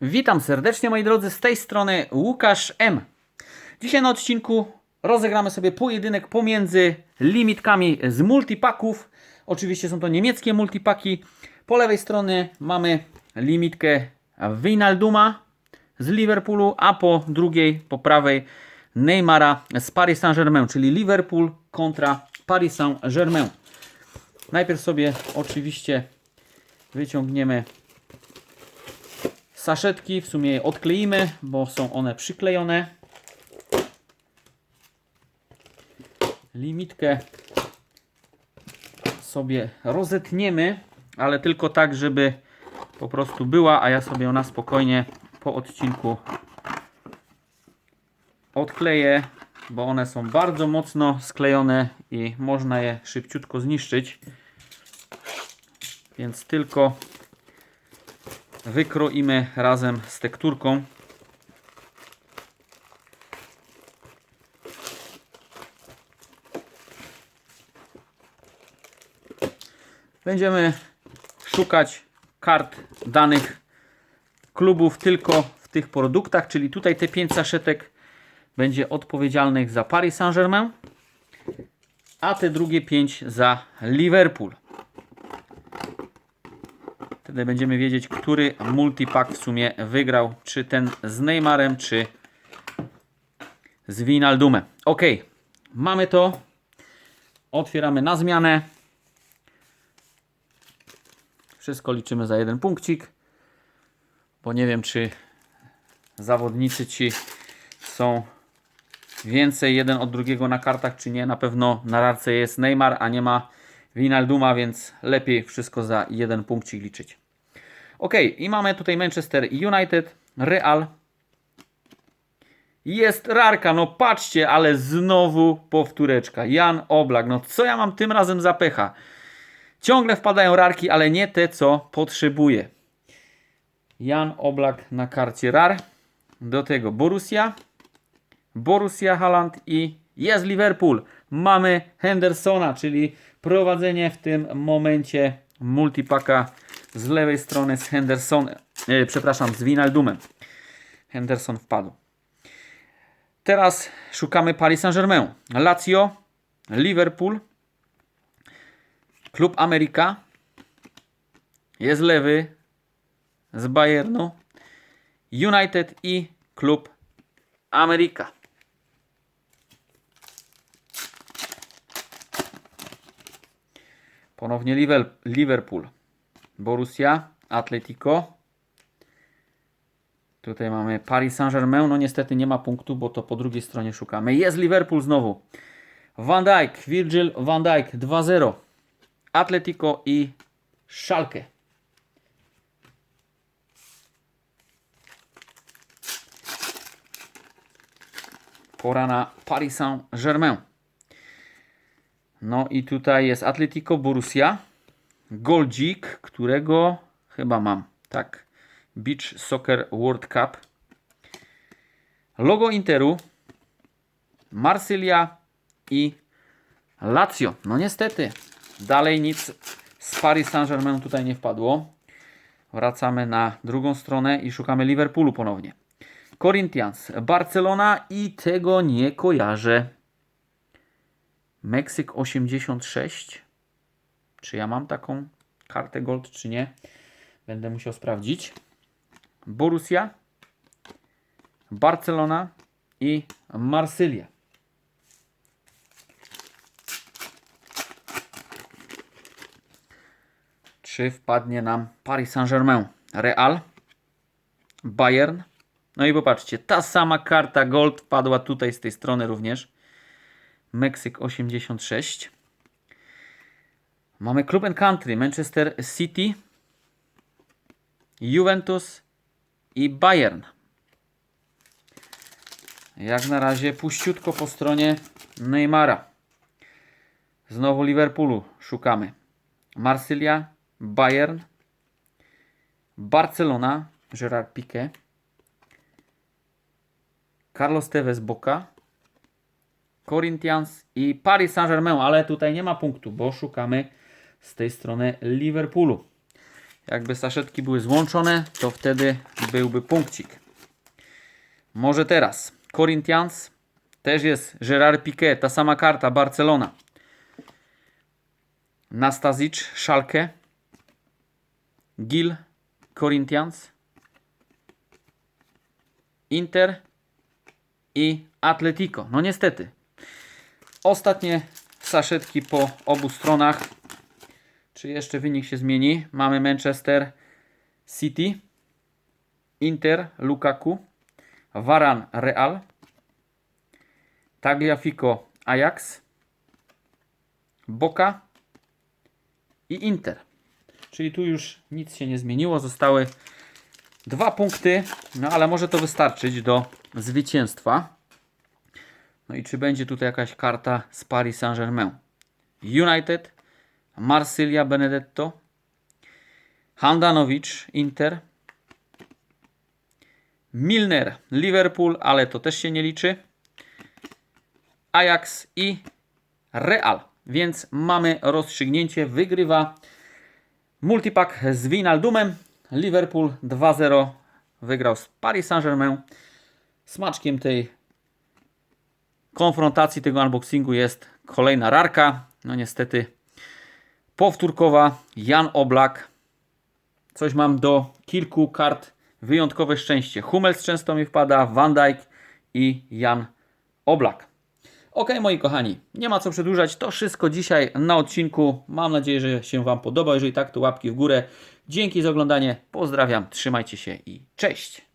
Witam serdecznie moi drodzy, z tej strony Łukasz M. Dzisiaj na odcinku rozegramy sobie pojedynek pomiędzy limitkami z multipaków. Oczywiście są to niemieckie multipaki. Po lewej stronie mamy limitkę Wijnalduma z Liverpoolu, a po drugiej, po prawej Neymara z Paris Saint-Germain, czyli Liverpool kontra Paris Saint-Germain. Najpierw sobie oczywiście wyciągniemy saszetki, w sumie je odkleimy, bo są one przyklejone. Limitkę sobie rozetniemy, ale tylko tak, żeby po prostu była, a ja sobie ją na spokojnie po odcinku odkleję, bo one są bardzo mocno sklejone i można je szybciutko zniszczyć. Więc tylko wykroimy razem z tekturką. Będziemy szukać kart danych klubów tylko w tych produktach, czyli tutaj te 5 saszetek będzie odpowiedzialnych za Paris Saint-Germain, a te drugie 5 za Liverpool. Wtedy będziemy wiedzieć, który multipack w sumie wygrał. Czy ten z Neymarem, czy z Wijnaldumem. Ok, mamy to. Otwieramy na zmianę. Wszystko liczymy za jeden punkcik. Bo nie wiem, czy zawodnicy ci są więcej jeden od drugiego na kartach, czy nie. Na pewno na rarce jest Neymar, a nie ma Wijnalduma, więc lepiej wszystko za jeden punkcik liczyć. Ok, i mamy tutaj Manchester United, Real. Jest rarka, no patrzcie, ale znowu powtóreczka. Jan Oblak, no co ja mam tym razem za pecha? Ciągle wpadają rarki, ale nie te, co potrzebuję. Jan Oblak na karcie rar. Do tego Borussia, Borussia Haaland i jest Liverpool. Mamy Hendersona, czyli prowadzenie w tym momencie multipaka z lewej strony z Henderson, e, przepraszam, z Wijnaldumem. Henderson wpadł. Teraz szukamy Paris Saint-Germain. Lazio, Liverpool, Klub Ameryka, jest lewy z Bayernu, United i Klub Ameryka. Ponownie Liver- Liverpool. Borussia, Atletico. Tutaj mamy Paris Saint-Germain. No niestety nie ma punktu, bo to po drugiej stronie szukamy. Jest Liverpool znowu. Van Dijk, Virgil van Dijk 2-0. Atletico i Schalke. Pora na Paris Saint-Germain. No i tutaj jest Atletico Borussia. Goldzik, którego chyba mam. Tak. Beach Soccer World Cup. Logo Interu. Marsylia i Lazio. No niestety, dalej nic z Paris Saint-Germain tutaj nie wpadło. Wracamy na drugą stronę i szukamy Liverpoolu ponownie. Corinthians, Barcelona i tego nie kojarzę. Meksyk 86. Czy ja mam taką kartę gold, czy nie? Będę musiał sprawdzić. Borussia, Barcelona i Marsylia. Czy wpadnie nam Paris Saint-Germain? Real, Bayern. No i popatrzcie, ta sama karta gold wpadła tutaj z tej strony również. Meksyk 86. Mamy Club Country, Manchester City, Juventus i Bayern. Jak na razie puściutko po stronie Neymara. Znowu Liverpoolu szukamy. Marsylia, Bayern, Barcelona, Gerard Piqué, Carlos Tevez Boca, Corinthians i Paris Saint-Germain, ale tutaj nie ma punktu, bo szukamy z tej strony Liverpoolu. Jakby saszetki były złączone, to wtedy byłby punkcik. Może teraz. Corinthians. Też jest Gerard Piqué, ta sama karta, Barcelona. Nastasic, Schalke. Gil, Corinthians. Inter i Atletico. No niestety. Ostatnie saszetki po obu stronach. Czy jeszcze wynik się zmieni? Mamy Manchester City, Inter, Lukaku, Varan, Real, Tagliafico, Ajax, Boca i Inter. Czyli tu już nic się nie zmieniło. Zostały dwa punkty, no ale może to wystarczyć do zwycięstwa. No i czy będzie tutaj jakaś karta z Paris Saint-Germain? United, Marsylia, Benedetto, Handanovic, Inter, Milner, Liverpool, ale to też się nie liczy. Ajax i Real. Więc mamy rozstrzygnięcie. Wygrywa multipack z Winaldumem. Liverpool 2-0 wygrał z Paris Saint-Germain. Smaczkiem tej konfrontacji, tego unboxingu jest kolejna rarka. No niestety powtórkowa Jan Oblak. Coś mam do kilku kart wyjątkowe szczęście. Hummels często mi wpada, Van Dijk i Jan Oblak. Ok, moi kochani, nie ma co przedłużać. To wszystko dzisiaj na odcinku. Mam nadzieję, że się Wam podoba. Jeżeli tak, to łapki w górę. Dzięki za oglądanie. Pozdrawiam, trzymajcie się i cześć.